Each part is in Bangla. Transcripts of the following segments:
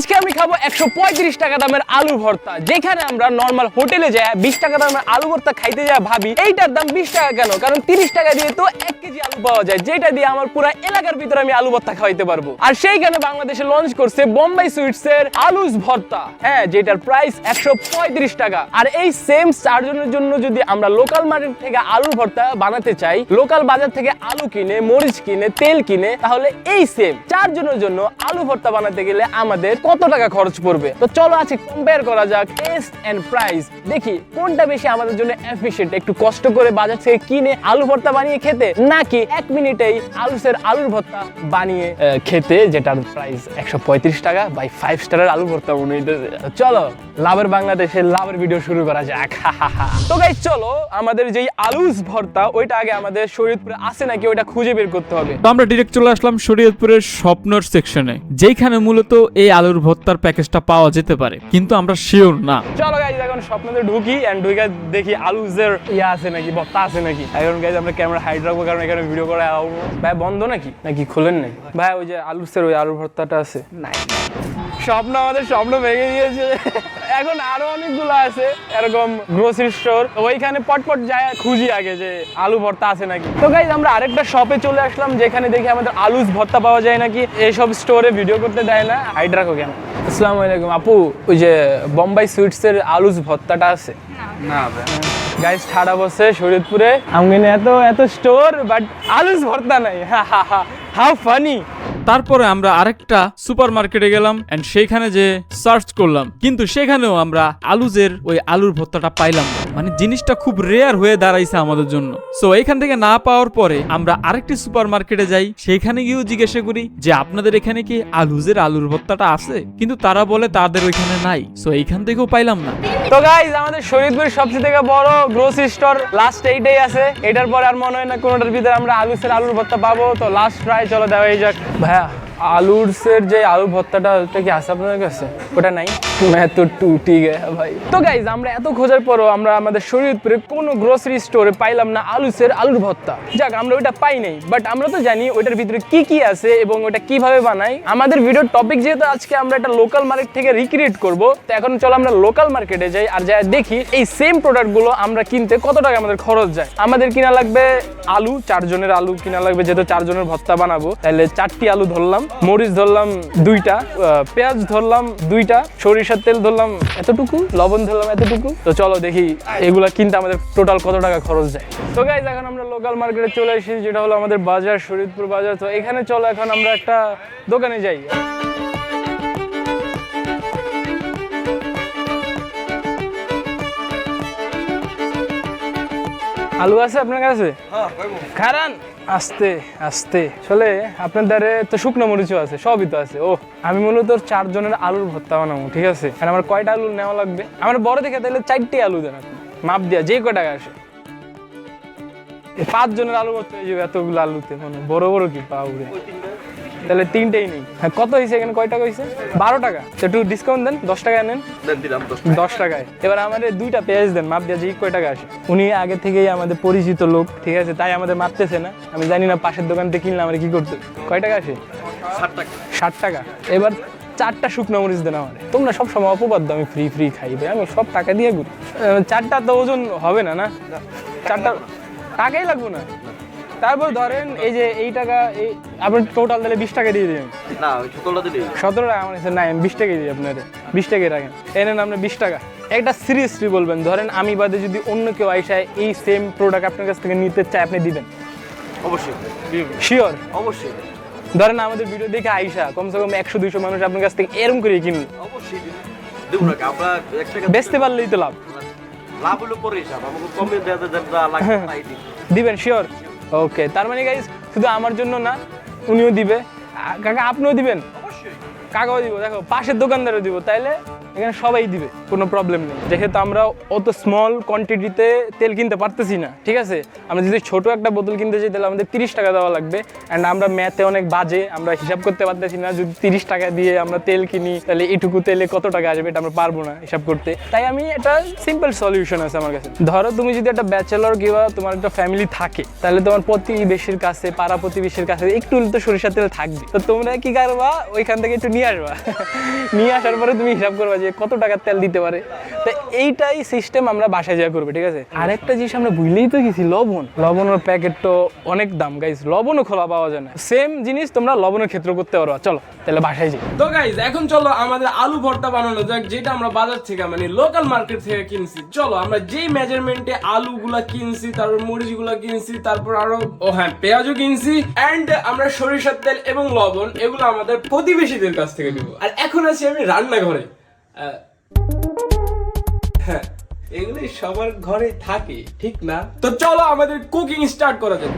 আজকে আমি খাব একশো পঁয়ত্রিশ টাকা দামের আলু ভর্তা। যেখানে আমরা নর্মাল হোটেলে যাই, বিশ টাকা দামের আলু ভর্তা খাইতে যাই ভাবি, এইটার দাম বিশ টাকা কেন? কারণ তিরিশ টাকা দিয়ে তো এক কেজি আলু পাওয়া যায়, যেটা দিয়ে আমার পুরো এলাকার ভিতরে আমি আলু ভর্তা খাওয়াইতে পারব। আর সেইখানে বাংলাদেশে লঞ্চ করছে বোম্বাই সুইটস এর আলুস ভর্তা। হ্যাঁ যেটার প্রাইস একশো পঁয়ত্রিশ টাকা। আর এই সেম চারজনের জন্য যদি আমরা লোকাল মার্কেট থেকে আলু ভর্তা বানাতে চাই লোকাল বাজার থেকে আলু কিনে, মরিচ কিনে, তেল কিনে, তাহলে এই সেম চারজনের জন্য আলু ভর্তা বানাতে গেলে আমাদের কত টাকা খরচ পড়বে তো চলো আজকে কম্পেয়ার করা যাক টেস্ট এন্ড প্রাইস দেখি, কোনটা বেশি আমাদের জন্য এফিশিয়েন্ট একটু কষ্ট করে বাজার থেকে কিনে আলু ভর্তা বানিয়ে খেতে, নাকি এক মিনিটেই আলুসের আলুর ভর্তা বানিয়ে খেতে যেটার প্রাইস একশো পঁয়ত্রিশ টাকা বাই ফাইভ স্টারের আলু ভর্তা মনে চলো লাভের বাংলাদেশের লাভের ভিডিও শুরু করা যাক। তো গাই চলো আমাদের যেই আলুস ভর্তা ওইটা আগে আমাদের শরীরপুরে আছে নাকি ওইটা খুঁজে বের করতে হবে? তো আমরা ডিরেক্ট চলে আসলাম শরীয়তপুরের স্বপ্নর সেকশনে যেখানে মূলত এই আলুর ভর্তার প্যাকেজটা পাওয়া যেতে পারে। কিন্তু আমরা শিওর না। চলো গাইজ এখন স্বপ্নতে ঢুকি এন্ড ঢুকে দেখি আলুজের ইয়া আছে নাকি ভর্তা আছে নাকি। এখন গাইজ আমরা ক্যামেরা হাইড রাখব কারণ এখানে ভিডিও করে ভাই বন্ধ নাকি? নাকি খুলেন নাই ভাই ওই যে আলুসের ওই আলুর ভর্তাটা আছে। নাই। স্বপ্ন আমাদের স্বপ্ন ভেঙে দিয়েছে। এখন আরও অনেকগুলো আছে এরকম গ্রোসারি স্টোর ওইখানে পটপট যায় খুঁজি আগে যে আলু ভর্তা আছে নাকি। তো গাইজ আমরা আরেকটা শপে চলে আসলাম যেখানে দেখি আমাদের আলুস ভর্তা পাওয়া যায় নাকি। এইসব স্টোরে ভিডিও করতে দেয় না। হাইড রাখো কেন? আসসালামু আলাইকুম আপু ওই যে বোম্বাই সুইটস এর আলুস ভর্তাটা আছে? না গাইজ ঠাড়া বসে শরীরপুরে আমগিনে এত এত স্টোর বাট আলুস ভর্তা নাই। হা হা হা। হাউ ফানি তারপরে আমরা আরেকটা সুপার মার্কেটে গেলাম সেখানে যে সার্চ করলাম কিন্তু সেখানেও আমরা আলুজের ওই আলুর ভর্তাটা পাইলাম না। মানে জিনিসটা খুব রেয়ার হয়ে দাঁড়াইছে আমাদের জন্য। সো এখান থেকে না পাওয়ার পরে আমরা আরেকটি সুপার মার্কেটে যাই, সেখানে গিয়েও জিজ্ঞাসা করি যে, আপনাদের এখানে কি আলুজের আলুর ভর্তাটা আছে? কিন্তু তারা বলে, তাদের ওইখানে নাই। সো এইখান থেকেও পাইলাম না। তো গাইজ আমাদের শরীয়তপুরের সবচেয়ে থেকে বড় গ্রোসারি স্টোর লাস্ট এইটাই আছে। এটার পরে আর মনে হয় না কোনোটার ভিতরে আমরা আলুসের আলুর ভর্তা পাবো। তো লাস্ট ট্রাই চলো দেওয়া এই যাক। ভাইয়া আলুরসের যে আলু ভর্তাটা ওটা কি আছে আপনাদের কাছে? ওটা নাই? मैं तो टूट ही गया ভাই তো গাইজ আমরা এত খোঁজার পরও আমরা আমাদের শরীয়তপুরে কোনো গ্রোসারি স্টোরে পাইলাম না আলুসের আলুর ভর্তা যাক আমরা ওইটা পাই নাই বাট আমরা তো জানি ওইটার ভিতরে কি কি আছে এবং ওটা কিভাবে বানাই আমাদের ভিডিওর টপিক যেহেতু আজকে আমরা একটা লোকাল মার্কেট থেকে রিক্রিয়েট করব তো এখন চলো আমরা লোকাল মার্কেটে যাই আর যাই দেখি এই সেম প্রোডাক্টগুলো আমরা কিনতে কত টাকা আমাদের খরচ যায় আমাদের কিনা লাগবে আলু চারজনের আলু কিনা লাগবে যেহেতু চারজনের ভর্তা বানাবো তাহলে চারটি আলু ধরলাম মরিচ ধরলাম দুইটা আহ, পেঁয়াজ ধরলাম দুইটা সরিষার তেল ধরলাম এতটুকু লবণ ধরলাম এতটুকু। তো চলো দেখি এগুলা কিনতে আমাদের টোটাল কত টাকা খরচ যায়। তো গাইজ এখন আমরা লোকাল মার্কেটে চলে এসেছি যেটা হলো আমাদের বাজার শরীদপুর বাজার। তো এখানে চলো এখন আমরা একটা দোকানে যাই। আলু আছে আপনার কাছে? খারান? আস্তে আস্তে। আসলে আপনার তো শুকনো মরিচও আছে, সবই তো আছে। ও আমি মূলত চার জনের আলুর ভর্তা বানাবো, ঠিক আছে? আর আমার কয়টা আলু নেওয়া লাগবে? আমার বড় দেখে তাহলে চারটে আলু দেন আপনি। মাপ দিয়া, যে কয় টাকা আসে পাঁচজনের পাঁচ জনের আলু ভর্তা হয়ে যাবে এতগুলো আলুতে মানে বড় বড় কি পাউরে তাহলে তিনটেই নেই। হ্যাঁ কত হয়েছে এখানে? কয় টাকা হয়েছে? বারো টাকা। তো একটু ডিসকাউন্ট দেন দশ টাকা নেন। দশ টাকায়। এবার আমাদের দুইটা পেঁয়াজ দেন মাপ দিয়ে যে কয় টাকা আসে। উনি আগে থেকেই আমাদের পরিচিত লোক ঠিক আছে? তাই আমাদের মারতেছে না। আমি জানি না পাশের দোকান থেকে কিনলে আমার কি করতে? কয় টাকা আসে? ষাট টাকা। ষাট টাকা। এবার চারটা শুকনো মরিচ দেন আমার তোমরা সব সময় অপবাদ্য আমি ফ্রি ফ্রি খাই। ভাই আমি সব টাকা দিয়ে ঘুরি। চারটা তো ওজন হবে না না? চারটা টাকাই লাগবো না। তারপর ধরেন এই যে এই টাকা এই আপনার টোটাল তাহলে বিশ টাকা দিয়ে দেবেন। না সতেরোটা দিলেই সতেরো টাকা আমার কাছে নাই আমি বিশ টাকা দিই আপনার। বিশ টাকাই রাখেন। এনেন আপনার বিশ টাকা। একটা সিরিয়াসলি বলবেন ধরেন আমি বাদে যদি অন্য কেউ আইসায় এই সেম প্রোডাক্ট আপনার কাছ থেকে নিতে চায় আপনি দিবেন? অবশ্যই। শিওর অবশ্যই। ধরেন আমাদের ভিডিও দেখে আইসা কমসে কম একশো দুইশো মানুষ আপনার কাছ থেকে এরম করে অবশ্যই। টাকা বেচতে পারলেই তো লাভ। লাভ হলো পরে হিসাব আমাকে কমে দেওয়া দিবেন শিওর ওকে তার মানে গাইজ শুধু আমার জন্য না উনিও দিবে। কাকা আপনিও দিবেন? অবশ্যই। কাকাও দিব দেখো পাশের দোকানদারও দিব তাইলে এখানে সবাই দিবে, কোনো প্রবলেম নেই। যেহেতু আমরা অত স্মল কোয়ান্টিটিতে তেল কিনতে পারতেছি না, ঠিক আছে? আমরা যদি ছোট একটা বোতল কিনতে চাই তাহলে আমাদের তিরিশ টাকা দেওয়া লাগবে। অ্যান্ড আমরা ম্যাথে অনেক বাজে, আমরা হিসাব করতে পারতেছি না, যদি তিরিশ টাকা দিয়ে আমরা তেল কিনি, তাহলে এটুকু তেলে কত টাকা আসবে এটা আমরা পারব না হিসাব করতে। তাই আমি এটা সিম্পল সলিউশন আছে আমার কাছে। ধরো তুমি যদি একটা ব্যাচেলর কিংবা তোমার একটা ফ্যামিলি থাকে, তাহলে তোমার প্রতিবেশীর কাছে, পাড়া প্রতিবেশীর কাছে একটু তো সরিষার তেল থাকবে। তো তোমরা কি করবা? ওইখান থেকে একটু নিয়ে আসবা। নিয়ে আসার পরে তুমি হিসাব করবা যে কত টাকার তেল দিতে পারে। তো এইটাই সিস্টেম আমরা বাসায় যা করবে, ঠিক আছে? আরেকটা জিনিস আমরা ভুলেই তো গেছি, লবণ। লবণের প্যাকেট তো অনেক দাম গাইস লবণও খোলা পাওয়া যায় না। সেম জিনিস তোমরা লবণের ক্ষেত্র করতে পারো। চলো, তাহলে বাসায় যাই। তো গাইজ এখন চলো আমাদের আলু ভর্তা বানানো যাক, যেটা আমরা বাজার থেকে মানে লোকাল মার্কেট থেকে কিনছি। চলো, আমরা যেই মেজারমেন্টে আলুগুলা কিনছি, তারপর মরিচগুলা কিনছি, তারপর আরও, ও হ্যাঁ পেঁয়াজও কিনছি এন্ড আমরা সরিষার তেল এবং লবণ, এগুলো আমাদের প্রতিবেশীদের কাছ থেকে নিব। আর এখন আছি আমি রান্নাঘরে। হ্যাঁ এগুলি সবার ঘরে থাকে ঠিক না? তো চলো আমাদের কুকিং স্টার্ট করা যাক।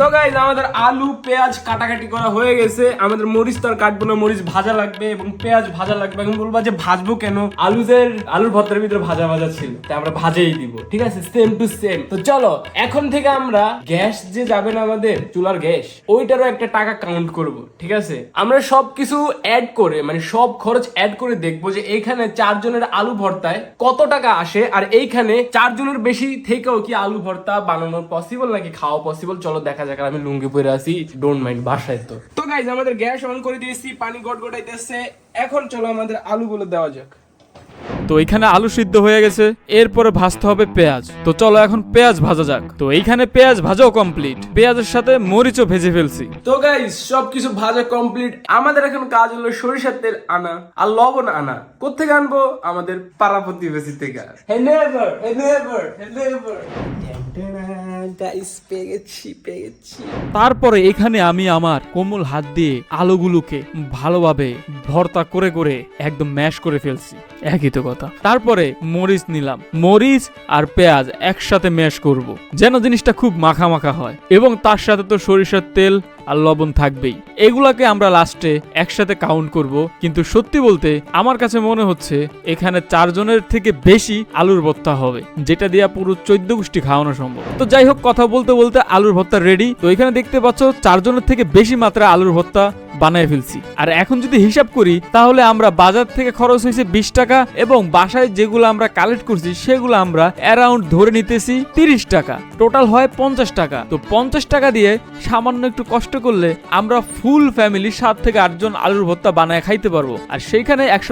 তো গাইজ আমাদের আলু, পেঁয়াজ কাটাকাটি করা হয়ে গেছে। আমাদের মরিচ তো আর কাটবো না মরিচ ভাজা লাগবে এবং পেঁয়াজ ভাজা লাগবে। এখন বলব যে ভাজবো কেন? আলুদের, আলুর ভর্তার ভিতরে ভাজা ভাজা ছিল, তাই আমরা ভাজেই দিব। ঠিক আছে? সেম টু সেম তো চলো, এখন থেকে আমরা গ্যাস যে যাবে না আমাদের, চুলার গ্যাস, ওইটারও একটা টাকা কাউন্ট করব। ঠিক আছে? আমরা সব কিছু অ্যাড করে মানে সব খরচ অ্যাড করে দেখব যে এইখানে চারজনের আলু ভর্তায় কত টাকা আসে, আর এইখানে চারজনের বেশি থেকেও কি আলু ভর্তা বানানো পসিবল নাকি খাওয়া পসিবল চলো দেখা যাক আমি লুঙ্গি পরে আছি ডোন্ট মাইন্ড বাসায় তো। তো গাইজ আমাদের গ্যাস অন করে দিয়েছি, পানি গট গটগটাইতেছে। এখন চলো আমাদের আলুগুলো দেওয়া যাক। তো এইখানে আলু সিদ্ধ হয়ে গেছে এরপরে ভাজতে হবে পেঁয়াজ। তো চলো এখন পেঁয়াজ ভাজা যাক। তো এইখানে পেঁয়াজ ভাজাও কমপ্লিট পেঁয়াজের সাথে মরিচও ভেজে ফেলছি। তো গাইজ সবকিছু ভাজা কমপ্লিট আমাদের এখন কাজ হলো সরিষার তেল আনা আর লবণ আনা। কোথেকে আনব? আমাদের পাড়া প্রতিবেশী থেকে he never he never he never guys পেয়ে গেছি পেয়ে গেছি তারপরে এখানে আমি আমার কোমল হাত দিয়ে আলুগুলোকে ভালোভাবে ভর্তা করে করে একদম ম্যাশ করে ফেলছি। একই তো কথা। তারপরে মরিচ নিলাম। মরিচ আর পেঁয়াজ একসাথে ম্যাশ করব। যেন জিনিসটা খুব মাখা মাখা হয়। এবং তার সাথে তো সরিষার তেল আর লবণ থাকবেই। এগুলাকে আমরা লাস্টে একসাথে কাউন্ট করব। কিন্তু সত্যি বলতে আমার কাছে মনে হচ্ছে এখানে চারজনের থেকে বেশি আলুর ভর্তা হবে, যেটা দিয়ে পুরো চোদ্দ গোষ্ঠী খাওয়ানো সম্ভব। তো যাই হোক, কথা বলতে বলতে আলুর ভর্তা রেডি তো এখানে দেখতে পাচ্ছ চারজনের থেকে বেশি মাত্রা আলুর ভর্তা বানায় ফেলছি। আর এখন যদি হিসাব করি, তাহলে আমরা বাজার থেকে খরচ হয়েছে বিশ টাকা এবং বাসায় যেগুলো আমরা কালেক্ট করছি, সেগুলো আমরা অ্যারাউন্ড ধরে নিতেছি তিরিশ টাকা। টোটাল হয় পঞ্চাশ টাকা। তো পঞ্চাশ টাকা দিয়ে সামান্য একটু কষ্ট করলে আমরা ফুল ফ্যামিলি সাত থেকে আটজন আলুর ভর্তা বানায় খাইতে পারব। আর সেইখানে একশো